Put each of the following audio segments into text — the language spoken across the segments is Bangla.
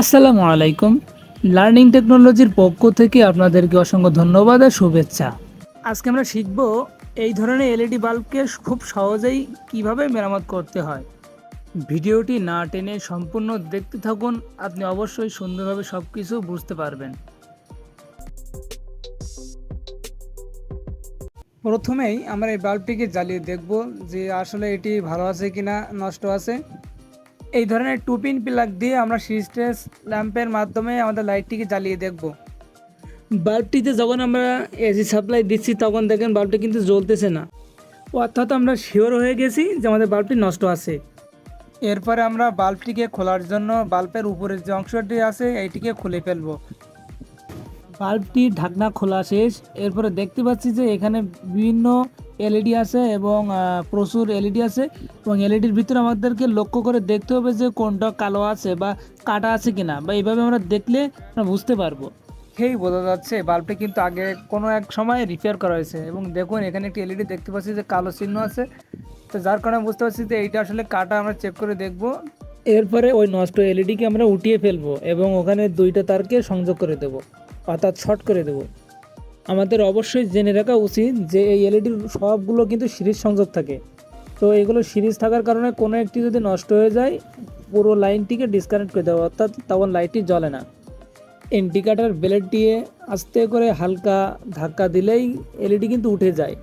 আসসালামু আলাইকুম। লার্নিং টেকনোলজির পক্ষ থেকে আপনাদেরকে অসংখ্য ধন্যবাদ আর শুভেচ্ছা। আজকে আমরা শিখব এই ধরনের এলইডি বাল্বকে খুব সহজেই কীভাবে মেরামত করতে হয়। ভিডিওটি না টেনে সম্পূর্ণ দেখতে থাকুন, আপনি অবশ্যই সুন্দরভাবে সব কিছু বুঝতে পারবেন। প্রথমেই আমরা এই বাল্বটিকে জ্বালিয়ে দেখব যে আসলে এটি ভালো আছে কিনা, নষ্ট আছে। এই ধরনের টু পিন প্লাগ দিয়ে আমরা সিস্টেস ল্যাম্পের মাধ্যমে আমাদের লাইটটিকে জ্বালিয়ে দেখব। বাল্বটিতে যখন আমরা এসি সাপ্লাই দিচ্ছি, তখন দেখেন বাল্বটি কিন্তু জ্বলতেছে না। অর্থাৎ আমরা শিওর হয়ে গেছি যে আমাদের বাল্বটি নষ্ট আছে। এরপরে আমরা বাল্বটিকে খোলার জন্য বাল্বের উপরের যে অংশটি আছে, এইটিকে খুলে ফেলব। বাল্বটি ঢাকনা খোলা শেষ। এরপরে দেখতে পাচ্ছি যে এখানে বিভিন্ন এলইডি আছে এবং প্রচুর এলইডি আছে এবং এলইডির ভিতরে আমাদেরকে লক্ষ্য করে দেখতে হবে যে কোনটা কালো আছে বা কাটা আছে কিনা বা এইভাবে আমরা দেখলে আমরা বুঝতে পারব। সেই বোঝা যাচ্ছে বাল্বটি কিন্তু আগে কোনো এক সময় রিপেয়ার করা হয়েছে এবং দেখুন এখানে একটি এলইডি দেখতে পাচ্ছি যে কালো চিহ্ন আছে। তো যার কারণে বুঝতে পারছি যে এইটা আসলে কাটা আমরা চেক করে দেখব। এরপরে ওই নষ্ট এলইডিকে আমরা উঠিয়ে ফেলব এবং ওখানে দুইটা তারকে সংযোগ করে দেবো অর্থাৎ শর্ট করে দেব। আমাদের অবশ্যই জেনে রাখা উচিত যে এই এলইডির সবগুলো কিন্তু সিরিজ সংযোগ থাকে। তো এগুলো সিরিজ থাকার কারণে কোনো একটি যদি নষ্ট হয়ে যায়, পুরো লাইনটিকে ডিসকানেক্ট করে দেওয়া, অর্থাৎ তখন লাইটটি জ্বলে না। ইন্ডিকেটার ব্লেড দিয়ে আস্তে করে হালকা ধাক্কা দিলেই এলইডি কিন্তু উঠে যায়।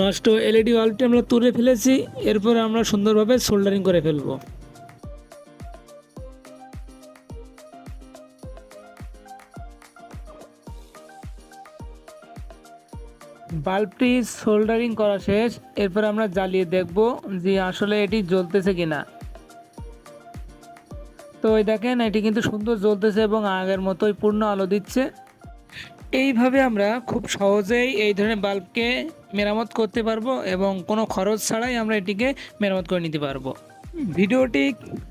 নষ্ট এলইডি বাল্বটি আমরা তুলে ফেলেছি, এরপর আমরা সুন্দরভাবে সোল্ডারিং করে ফেলব। বাল্বটি সোল্ডারিং করা শেষ। এরপর আমরা জ্বালিয়ে দেখব যে আসলে এটি জ্বলতেছে কিনা। তো এই দেখেন, এটি কিন্তু সুন্দর জ্বলতেছে এবং আগের মতোই পূর্ণ আলো দিচ্ছে। এইভাবে আমরা খুব সহজেই এই ধরনের বাল্বকে মেরামত করতে পারব এবং কোনো খরচ ছাড়াই আমরা এটিকে মেরামত করে নিতে পারব। ভিডিওটি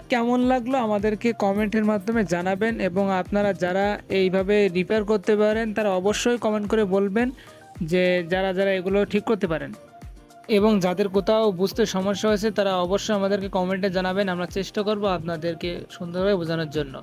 কেমন লাগল আমাদেরকে কমেন্টের মাধ্যমে জানাবেন এবং আপনারা যারা এইভাবে রিপেয়ার করতে পারেন, তারা অবশ্যই কমেন্ট করে বলবেন। যে যারা যারা এগুলো ঠিক করতে পারেন। এবং যাদের কোথাও বুঝতে সমস্যা হয়েছে, তারা অবশ্যই আমাদেরকে কমেন্টে জানাবেন। আমরা চেষ্টা করব আপনাদেরকে সুন্দরভাবে বোঝানোর জন্য।